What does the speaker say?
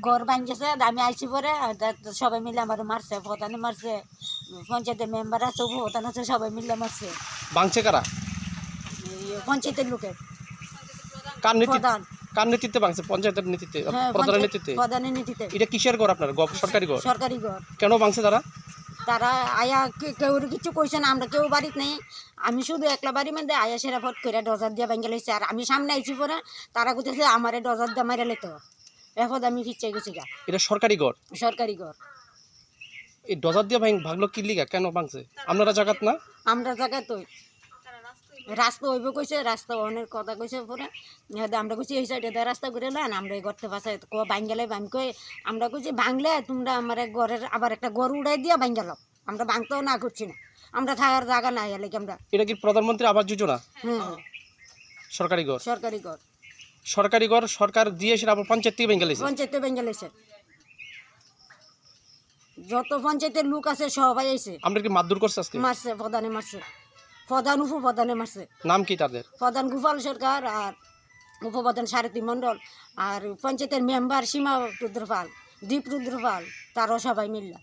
ঘর ভাঙছে আমি আইসি পরে সবাই মিলে আমার মারছে প্রধানে মারছে পঞ্চায়েতের মেম্বার আছে প্রধান আছে সবাই মিলে মারছে। ভাঙছে কারা? পঞ্চায়েতের লোকের কার নেতৃত্বে প্রধান। কার নেতৃত্বে ভাঙছে? পঞ্চায়েতের নেতৃত্বে হ্যাঁ প্রধানের নেতৃত্বে? প্রধানের নীতিতে এটা কিসের ঘর আপনার? সরকারি ঘর সরকারি ঘর কেন ভাঙছে তারা? তারা আয়া কে- কেউ কিছু কইছে না আমরা কেউ বাড়িতে নেই। আমি শুধু একলা বাড়ি মধ্যে আয়া সেরা ফট করে ডজার দিয়ে ভেঙে লইছে আর আমি সামনে আইছি পরে তারা কইতেছে আমারে ডজার দিয়ে মারে লেতো এরপর আমি ফিরছে গেছি গা এটা সরকারি ঘর? সরকারি ঘর। এই ডজার দিয়ে ভাঙ ভাগলো কি লিগা? কেন ভাঙছে? আপনারা জাগাত না? আমরা জায়গায় তো রাস্তা হইব কইছে রাস্তা অনেক কথা কইছে পরে। আমরা কইছি এই সাইডে দিয়ে রাস্তা করে নেন আমরা এই ঘরতে পাশে ক ভাঙ্গেলে আমি কই আমরা কইছি ভাঙলে তোমরা আমার ঘরের আবার একটা ঘর উড়াই দিয়ে ভাঙ্গাল আমরা ভাঙতেও না করছি না। আমরা থাকার জায়গা নাই এলে আমরা। এটা কি প্রধানমন্ত্রী আবাস যোজনা? হুম। সরকারি ঘর? সরকারি ঘর। সরকারি ঘর সরকার দিয়ে সেটা আবার পঞ্চায়েত থেকে ভেঙে পঞ্চায়েতে বেঙ্গালেছে যত পঞ্চায়েতের লোক আছে সবাই আইছে। আমরা কি মারধর করছে আজকে? মারছে প্রধানে মারছে। প্রধান উপপ্রধানে মারছে। নাম কি তাদের? প্রধান গোপাল সরকার আর উপপ্রধান সারথী মণ্ডল আর পঞ্চায়েতের মেম্বার সীমা রুদ্রপাল দীপ রুদ্রপাল তারাও সবাই মিললা।